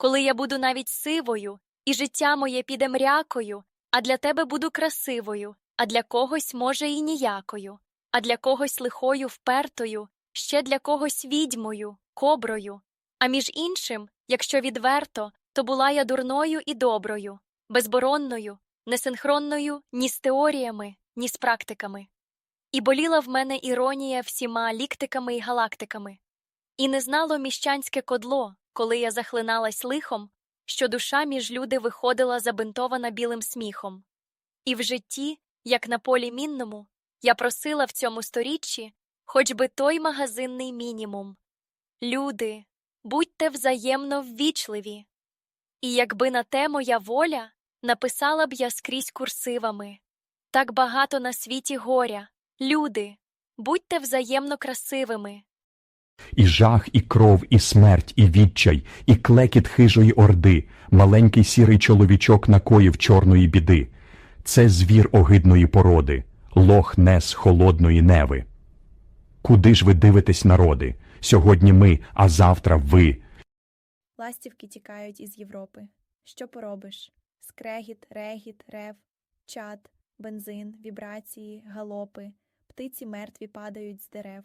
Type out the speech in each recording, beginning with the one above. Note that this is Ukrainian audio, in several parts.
коли я буду навіть сивою, і життя моє піде мрякою, а для тебе буду красивою, а для когось, може, і ніякою, а для когось лихою впертою, ще для когось відьмою, коброю. А між іншим, якщо відверто, то була я дурною і доброю, безборонною, несинхронною ні з теоріями, ні з практиками. І боліла в мене іронія всіма ліктиками і галактиками. І не знало міщанське кодло, коли я захлиналась лихом, що душа між люди виходила забинтована білим сміхом. І в житті, як на полі мінному, я просила в цьому сторіччі хоч би той магазинний мінімум. Люди, будьте взаємно ввічливі. І якби на те моя воля, написала б я скрізь курсивами. Так багато на світі горя. Люди, будьте взаємно красивими. І жах, і кров, і смерть, і відчай, і клекіт хижої орди, маленький сірий чоловічок накоїв чорної біди. Це звір огидної породи, лох нес холодної неви. Куди ж ви дивитесь, народи? Сьогодні ми, а завтра ви. Ластівки тікають із Європи. Що поробиш? Скрегіт, регіт, рев, чад, бензин, вібрації, галопи, птиці мертві падають з дерев.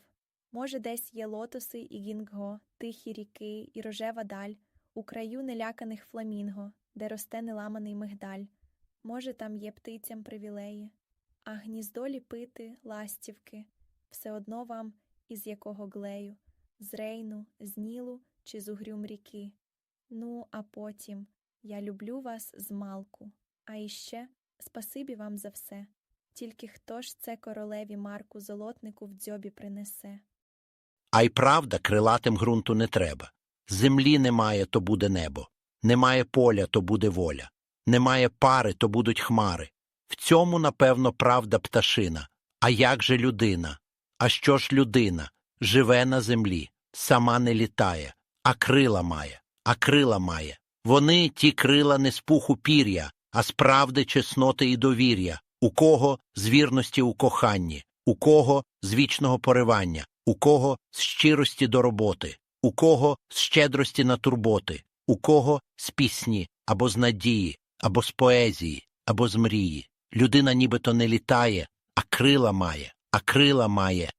Може, десь є лотоси і гінго, тихі ріки і рожева даль, у краю неляканих фламінго, де росте неламаний мигдаль. Може, там є птицям привілеї, а гніздо ліпити, ластівки, все одно вам із якого глею, з рейну, з нілу чи з угрюм ріки. Ну, а потім я люблю вас з малку, а іще спасибі вам за все. Тільки хто ж це королеві Марку золотнику в дзьобі принесе? А й правда, крилатим ґрунту не треба. Землі немає, то буде небо. Немає поля, то буде воля. Немає пари, то будуть хмари. В цьому, напевно, правда пташина. А як же людина? А що ж людина? Живе на землі, сама не літає, а крила має, а крила має. Вони, ті крила, не з пуху пір'я, а з правди, чесноти і довір'я. У кого з вірності у коханні, у кого з вічного поривання, у кого з щирості до роботи, у кого з щедрості на турботи, у кого з пісні, або з надії, або з поезії, або з мрії. Людина нібито не літає, а крила має, а крила має,